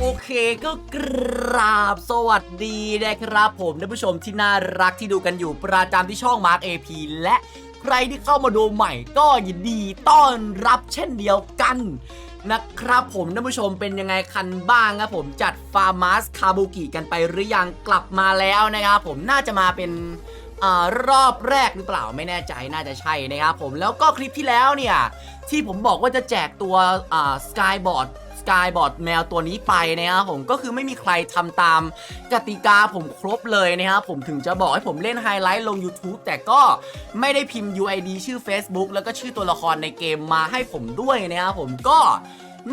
โอเคก็กราบสวัสดีนะครับผมท่านผู้ชมที่น่ารักที่ดูกันอยู่ประจำที่ช่อง Mark AP และใครที่เข้ามาดูใหม่ก็ยินดีต้อนรับเช่นเดียวกันนะครับผมท่านผู้ชมเป็นยังไงคันบ้างครับผมจัดฟาร์มัสคาบุกิกันไปหรือยังกลับมาแล้วนะครับผมน่าจะมาเป็นอรอบแรกหรือเปล่าไม่แน่ใจน่าจะใช่นะครับผมแล้วก็คลิปที่แล้วเนี่ย ที่ผมบอกว่าจะแจกตัวสกายบอร์ดสกายบอร์ดแมวตัวนี้ไปนะครับผมก็คือไม่มีใครทำตามกติกาผมครบเลยนะครับผมถึงจะบอกให้ผมเล่นไฮไลท์ลง YouTube แต่ก็ไม่ได้พิมพ์ UID ชื่อ Facebook แล้วก็ชื่อตัวละครในเกมมาให้ผมด้วยนะครับผมก็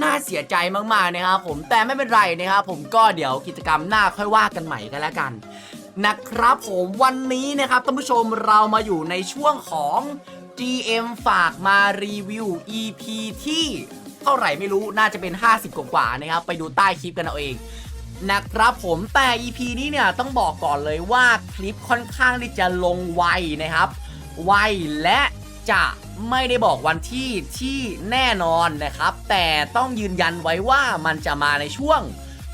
น่าเสียใจมากๆนะครับผมแต่ไม่เป็นไรนะครับผมก็เดี๋ยวกิจกรรมหน้าค่อยว่ากันใหม่กันแล้วกัน นะครับผมวันนี้นะครับท่านผู้ชมเรามาอยู่ในช่วงของ GM ฝากมารีวิว EP ที่เท่าไหร่ไม่รู้น่าจะเป็น 50 กว่าๆนะครับ ไปดูใต้คลิปกันเอาเองนะครับผมแต่ EP นี้เนี่ยต้องบอกก่อนเลยว่าคลิปค่อนข้างที่จะลงไวนะครับ ไวและจะไม่ได้บอกวันที่ที่แน่นอนนะครับ แต่ต้องยืนยันไว้ว่ามันจะมาในช่วง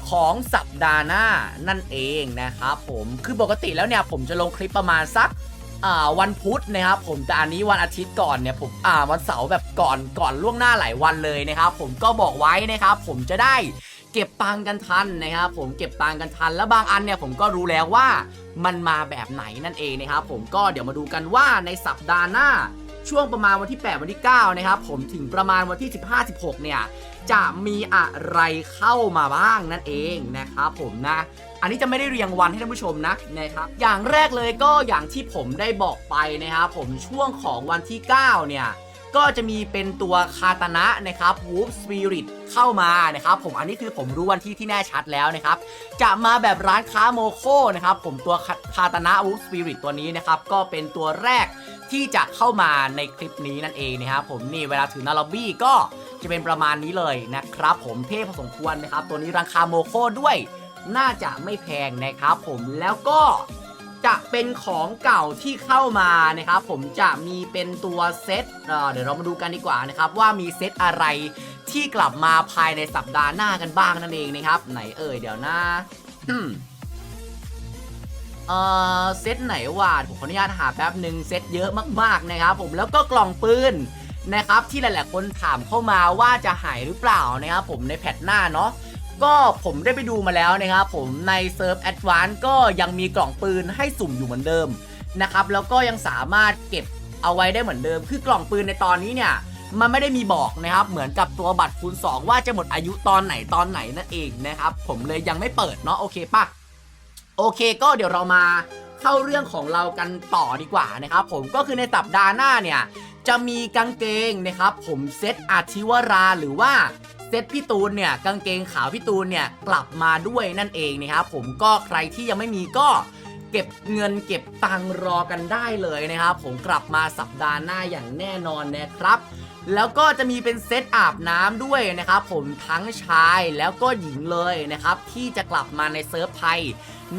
ของสัปดาห์หน้านั่นเองนะครับผมคือปกติแล้วเนี่ยผมจะลงคลิปประมาณสักวันพุธนะครับผมแต่อันนี้วันอาทิตย์ก่อนเนี่ยผมอ่าวันเสาร์แบบก่อนก่อนล่วงหน้าหลายวันเลยนะครับผมก็บอกไว้นะครับผมจะได้เก็บตังค์กันทันนะครับผมเก็บตังค์กันทัน แล้วบางอันเนี่ยผมก็รู้แล้วว่ามันมาแบบไหนนั่นเองนะครับผมก็เดี๋ยวมาดูกันว่าในสัปดาห์หน้าช่วงประมาณวันที่ 8 วันที่ 9 นะครับผมถึงประมาณวันที่ 15 16 เนี่ย จะมีอะไรเข้ามาบ้างนั่นเองนะครับผมนะอันนี้จะไม่ได้เรียงวันให้ท่านผู้ชมนะนะครับ อย่างแรกเลยก็อย่างที่ผมได้บอกไปนะครับผมช่วงของวันที่ 9 เนี่ย ก็จะมีเป็นตัวคาตานะนะครับ Wolf Spirit เข้ามานะครับผมอันนี้คือผมรู้วันที่ที่แน่ชัดแล้วนะครับ จะมาแบบร้านค้าโมโคนะครับผมตัวคาตานะ Wolf Spirit ตัวนี้นะครับก็เป็นตัวแรกที่จะเข้ามาในคลิปนี้นั่นเองนะครับผมนี่เวลาถือนาล็อบบี้ก็จะเป็นประมาณนี้เลยนะครับผมเท่พอสมควรนะครับ ตัวนี้ราคาโมโคด้วย น่าจะไม่แพงนะครับผมแล้วก็ จะเป็นของเก่าที่เข้ามานะครับผมจะมีเป็นตัวเซตเเดี๋ยวเรามาดูกันดีกว่านะครับว่ามีเซตอะไรที่กลับมาภายในสัปดาห์หน้ากันบ้างนั่นเองนะครับ ไหนเอ่ยเดี๋ยวนะเออเซตไหนวะผมขออนุญาตหาแป๊บหนึ่งเซตเยอะมากๆนะครับ ผมแล้วก็กล่องปืนนะครับ ที่หลายๆคนถามเข้ามาว่าจะหายหรือเปล่านะครับผมในแพทหน้าเนาะ ก็ผมได้ไปดูมาแล้วนะครับผมในเซิร์ฟแอดวานก็ยังมีกล่องปืนให้สุ่มอยู่เหมือนเดิมนะครับแล้วก็ยังสามารถเก็บเอาไว้ได้เหมือนเดิม คือกล่องปืนในตอนนี้เนี่ยมันไม่ได้มีบอกนะครับ เหมือนกับตัวบัตรคูณ2ว่าจะหมดอายุตอนไหนตอนไหนนั่นเองนะครับ ผมเลยยังไม่เปิดเนาะโอเคปะโอเคก็เดี๋ยวเรามาเข้าเรื่องของเรากันต่อดีกว่านะครับ ผมก็คือในสัปดาห์หน้าเนี่ยจะมีกางเกงนะครับ ผมเซตอาทิวราหรือว่า เซตพี่ตูนเนี่ยกางเกงขาวพี่ตูนเนี่ยกลับมาด้วยนั่นเองนะครับผมก็ใครที่ยังไม่มีก็เก็บเงินเก็บตังรอกันได้เลยนะครับผมกลับมาสัปดาห์หน้าอย่างแน่นอนนะครับ แล้วก็จะมีเป็นเซตอาบน้ำด้วยนะครับผมทั้งชายแล้วก็หญิงเลยนะครับ ที่จะกลับมาในเซิร์ฟไทย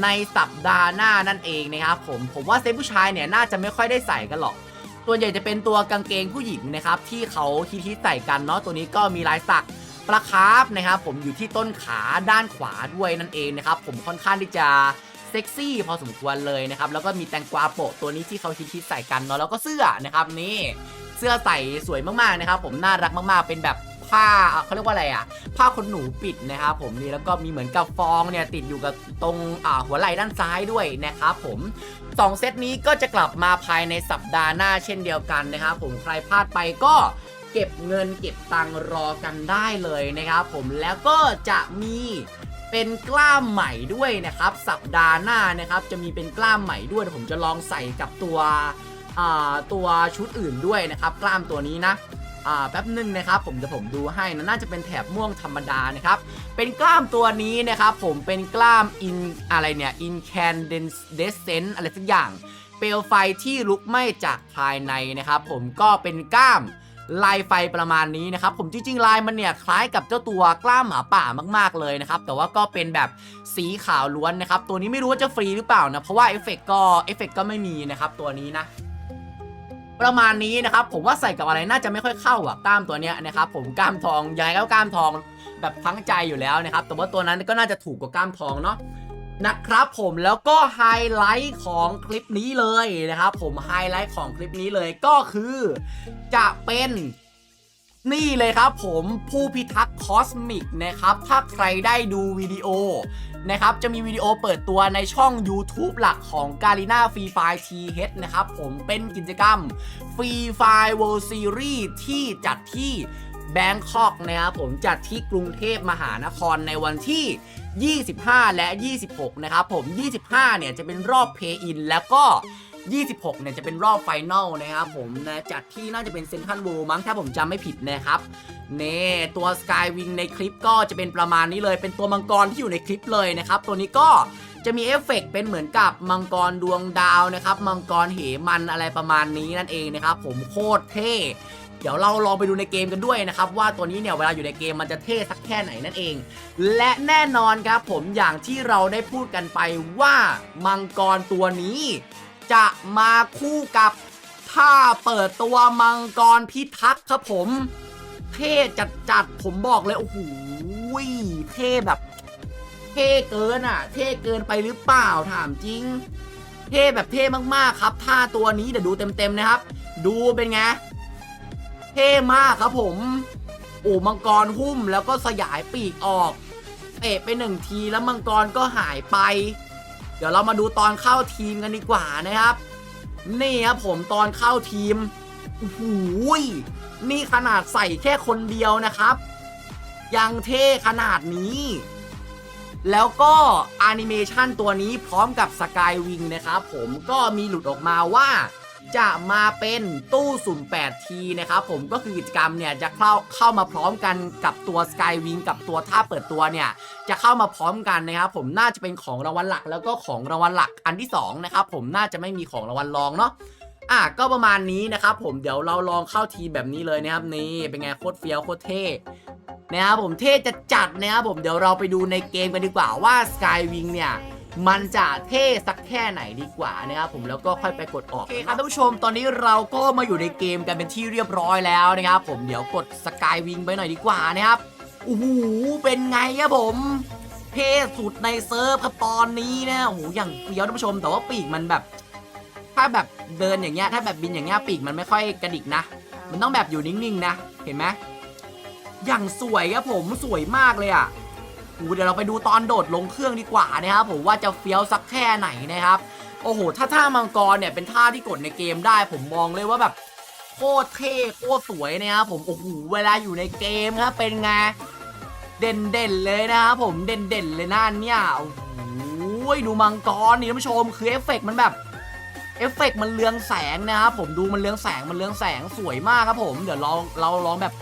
ในสัปดาห์หน้านั่นเองนะครับผมผมว่าเซตผู้ชายเนี่ยน่าจะไม่ค่อยได้ใส่กันหรอก ตัวใหญ่จะเป็นตัวกางเกงผู้หญิงนะครับที่เขาฮิตๆใส่กันเนาะตัวนี้ก็มีลายสัก ปลาคาร์ฟนะครับผมอยู่ที่ต้นขาด้านขวาด้วยนั่นเองนะครับผมค่อนข้างที่จะเซ็กซี่พอสมควรเลยนะครับแล้วก็มีแตงกวาโปะตัวนี้ที่เขาคิดๆใส่กันเนาะแล้วก็เสื้อนะครับนี่เสื้อใส่สวยมากๆนะครับผมน่ารักมากๆเป็นแบบผ้าเขาเรียกว่าอะไรอะผ้าขนหนูปิดนะครับผมนี่แล้วก็มีเหมือนกับฟองเนี่ยติดอยู่กับตรงหัวไหล่ด้านซ้ายด้วยนะครับผมสองเซตนี้ก็จะกลับมาภายในสัปดาห์หน้าเช่นเดียวกันนะครับผมใครพลาดไปก็ เก็บเงินเก็บตังค์รอกันได้เลยนะครับผมแล้วก็จะมีเป็นกล้ามใหม่ด้วยนะครับ สัปดาห์หน้านะครับจะมีเป็นกล้ามใหม่ด้วยผมจะลองใส่กับตัวอ่าตัวชุดอื่นด้วยนะครับ กล้ามตัวนี้นะอ่าแป๊บหนึ่งนะครับผมจะผมดูให้นะน่าจะเป็นแถบม่วงธรรมดานะครับ เป็นกล้ามตัวนี้นะครับผมเป็นกล้าม in อะไรเนี่ย incandescent อะไรสักอย่าง เปลวไฟที่ลุกไหม้จากภายในนะครับ ผมก็เป็นกล้าม ลายไฟประมาณนี้นะครับผมจริงๆลายมันเนี่ยคล้ายกับเจ้าตัวกล้ามหมาป่ามาก ๆเลยนะครับแต่ว่าก็เป็นแบบสีขาวล้วนนะครับตัวนี้ไม่รู้ว่าจะฟรีหรือเปล่านะเพราะว่าเอฟเฟกก็เอฟเฟกก็ไม่มีนะครับตัวนี้นะประมาณนี้นะครับผมว่าใส่กับอะไรน่าจะไม่ค่อยเข้าอะกล้ามตัวเนี้ยนะครับผมกล้ามทองยังไงก็กล้ามทองแบบทั้งใจอยู่แล้วนะครับแต่ว่าตัวนั้นก็น่าจะถูกกว่ากล้ามทองเนาะ นะครับผมแล้วก็ไฮไลท์ของคลิปนี้เลยนะครับผมไฮไลท์ของคลิปนี้เลยก็คือจะเป็นนี่เลยครับผมผู้พิทักษ์คอสมิกนะครับ ถ้าใครได้ดูวิดีโอนะครับ จะมีวิดีโอเปิดตัวในช่อง YouTube หลักของ g a r i n a Free Fire TH นะครับผมเป็นกิจกรรม Free Fire World Series ที่จัดที่ แบงคอกนะครับผมจัดที่กรุงเทพมหานครในวันที่ 25 และ 26 นะครับผม 25 เนี่ยจะเป็นรอบ Pay In แล้วก็ 26 เนี่ยจะเป็นรอบไฟนอลนะครับผมนะจัดที่น่าจะเป็นเซนทรัลเวิลด์มั้งถ้าผมจำไม่ผิดนะครับเน่ตัว Sky Wing ในคลิปก็จะเป็นประมาณนี้เลย เป็นตัวมังกรที่อยู่ในคลิปเลยนะครับ ตัวนี้ก็จะมีเอฟเฟกต์เป็นเหมือนกับมังกรดวงดาวนะครับ มังกรเหมันอะไรประมาณนี้นั่นเองนะครับ ผมโคตรเท่ เดี๋ยวเราลองไปดูในเกมกันด้วยนะครับ ว่าตัวนี้เนี่ยเวลาอยู่ในเกมมันจะเท่สักแค่ไหนนั่นเอง และแน่นอนครับผมอย่างที่เราได้พูดกันไปว่ามังกรตัวนี้ จะมาคู่กับท่าเปิดตัวมังกรพิทักษ์ครับผม เท่จัดจัดผมบอกเลยโอ้โหเท่แบบ เท่เกินอะ เท่เกินไปหรือเปล่าถามจริง เท่แบบเท่มากๆครับท่าตัวนี้เดี๋ยวดูเต็มๆนะครับ ดูเป็นไง เท่มากครับผมโอ้มังกรหุ้มแล้วก็สยายปีกออกเตะไปหนึ่งทีแล้วมังกรก็หายไป เดี๋ยวเรามาดูตอนเข้าทีมกันดีกว่านะครับ นี่ครับผมตอนเข้าทีมโอ้โหยนี่ขนาดใส่แค่คนเดียวนะครับ ยังเท่ขนาดนี้ แล้วก็แอนิเมชันตัวนี้พร้อมกับสกายวิงนะครับผมก็มีหลุดออกมาว่า จะมาเป็นตู้สุ่ม8ทีนะครับผมก็คือกิจกรรมเนี่ยจะเข้าเข้ามาพร้อมกันกับตัว Skywing กับตัวท่าเปิดตัวเนี่ยจะเข้ามาพร้อมกันนะครับผมน่าจะเป็นของรางวัลหลัก แล้วก็ของรางวัลหลักอันที่สองนะครับผมน่าจะไม่มีของรางวัลรองเนาะอะก็ประมาณนี้นะครับผมเดี๋ยวเราลองเข้าทีแบบนี้เลยนะครับนี่เป็นไงโคตรเฟี้ยวโคตรเท่นะครับผมเท่จะจัดนะครับผมเดี๋ยวเราไปดูในเกมกันดีกว่าว่า Skywing เนี่ย มันจะเท่สักแค่ไหนดีกว่านะครับผมแล้วก็ค่อยไปกดออกโอเคครับท่านผู้ชมตอนนี้เราก็มาอยู่ในเกมกันเป็นที่เรียบร้อยแล้วนะครับผมเดี๋ยวกดสกายวิงไปหน่อยดีกว่านะครับโอ้โหเป็นไงครับผมเท่สุดในเซิร์ฟครับตอนนี้นะโอ้โหอย่างเฟี้ยวท่านผู้ชม แต่ว่าปีกมันแบบ ถ้าแบบเดินอย่างเงี้ยถ้าแบบบินอย่างเงี้ยปีกมันไม่ค่อยกระดิกนะ มันต้องแบบอยู่นิ่งๆนะ เห็นไหมอย่างสวยครับผมสวยมากเลยอะโอ้โห เดี๋ยวเราไปดูตอนโดดลงเครื่องดีกว่านะครับผมว่าจะเฟี้ยวสักแค่ไหนนะครับ โอ้โห ถ้าท่ามังกรเนี่ยเป็นท่าที่กดในเกมได้ ผมมองเลยว่าแบบโคตรเท่โคตรสวยนะครับผม โอ้โห เวลาอยู่ในเกมครับเป็นไง เด่นเด่นๆเลยนะครับผม เด่นเด่นๆเลยนะอันเนี่ย โอ้โห ดูมังกรนี่ท่านผู้ชม คือเอฟเฟกต์มันแบบเอฟเฟกต์มันเรืองแสงนะครับผมดูมันเรืองแสงมันเรืองแสงสวยมากครับผม เดี๋ยวลองเราลองแบบ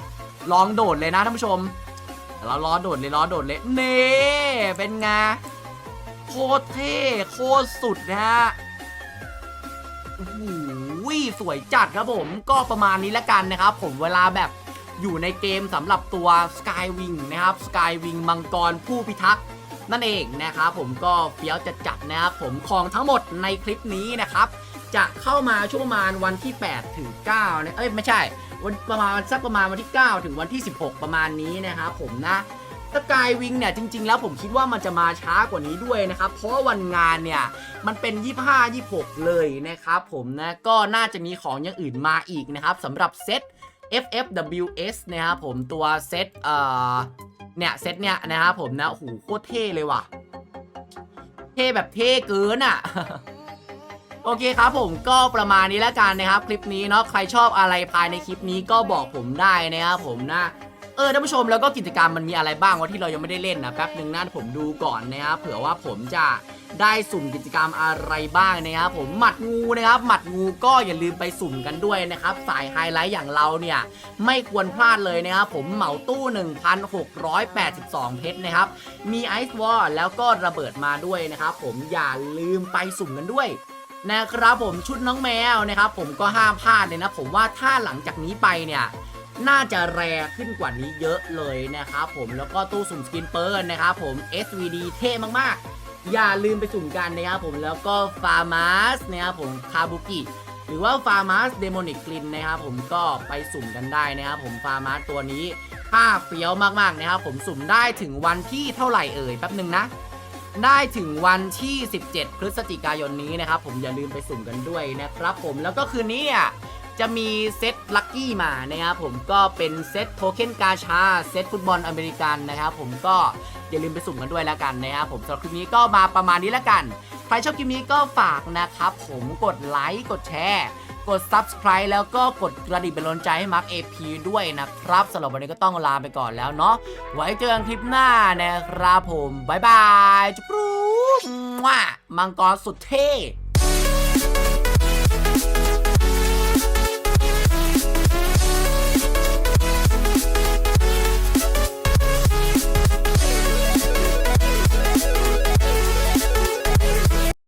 ลองโดดเลยนะท่านผู้ชม เราล้อโดดเลยล้อโดดเลยเน่เป็นไงโคตรเท่โคตรสุดนะฮะโอ้โหสวยจัดครับผมก็ประมาณนี้ละกันนะครับ ผมเวลาแบบอยู่ในเกมสำหรับตัว Skywing นะครับ Skywing มังกรผู้พิทักษ์นั่นเองนะครับผมก็เฟี้ยวจัดจัดนะครับผมของทั้งหมดในคลิปนี้นะครับ จะเข้ามาช่วงประมาณวันที่ 8 ถึง 9 นะ เอ้ย ไม่ใช่ วันประมาณสักประมาณวันที่ 9 ถึงวันที่ 16 ประมาณนี้นะครับผมนะสกายวิงเนี่ยจริง ๆ แล้วผมคิดว่ามันจะมาช้ากว่านี้ด้วยนะครับ เพราะวันงานเนี่ย มันเป็น 25 26 เลยนะครับผมนะก็น่าจะมีของอย่างอื่นมาอีกนะครับสำหรับเซต FFWS นะครับผมตัวเซตเอ่อเนี่ยเซตเนี่ยนะครับผมนะโอ้โหโคตรเท่เลยว่ะ เท่แบบเท่เกินอะ โอเคครับผมก็ประมาณนี้แล้วกันนะครับ คลิปนี้เนาะใครชอบอะไรภายในคลิปนี้ก็บอกผมได้นะครับผมนะเออท่านผู้ชมแล้วก็กิจกรรมมันมีอะไรบ้างวะที่เรายังไม่ได้เล่นนะแป๊บหนึ่งนะผมดูก่อนนะครับเผื่อว่าผมจะได้สุ่มกิจกรรมอะไรบ้างนะครับผมหมัดงูนะครับหมัดงูก็อย่าลืมไปสุ่มกันด้วยนะครับสายไฮไลท์อย่างเราเนี่ยไม่ควรพลาดเลยนะครับผมเหมาตู้ 1,682 เพชรนะครับ มีไอซ์วอลแล้วก็ระเบิดมาด้วยนะครับผมอย่าลืมไปสุ่มกันด้วย นะครับผมชุดน้องแมวนะครับผมก็ห้ามพลาดเลยนะ ผมว่าถ้าหลังจากนี้ไปเนี่ยน่าจะแรงขึ้นกว่านี้เยอะเลยนะครับผมแล้วก็ตู้สุ่มสกินเปิร์นะครับผม SVD เท่มากๆ อย่าลืมไปสุ่มกันนะครับผมแล้วก็ฟาร์มาสนะครับผมคาบุกิหรือว่าฟาร์มัสเดโมนิกกลินนะครับผมก็ไปสุ่มกันได้นะครับผมฟาร์มัสตัวนี้ค่าเฟี้ยวมากๆนะครับผมสุ่มได้ถึงวันที่เท่าไหร่เอ่ยแป๊บหนึ่งนะ ได้ถึงวันที่ 17 พฤศจิกายนนี้นะครับ ผมอย่าลืมไปสุ่มกันด้วยนะครับผมแล้วก็คืนนี้อะจะมีเซตลัคกี้มานะครับผมก็เป็นเซตโทเค็นกาชา เซตฟุตบอลอเมริกันนะครับผมก็อย่าลืมไปสุ่มกันด้วยแล้วกันนะครับผมสำหรับคลิปนี้ก็มาประมาณนี้แล้วกัน ใครชอบคลิปนี้ก็ฝากนะครับผมกดไลค์กดแชร์ กด Subscribe แล้วก็กดกระดิ่งเป็นกำลังใจให้มาร์ค AP ด้วยนะครับสำหรับวันนี้ก็ต้องลาไปก่อนแล้วเนาะไว้เจอกันคลิปหน้านะครับผมบายบายจุ๊บรูมังกรสุดเท่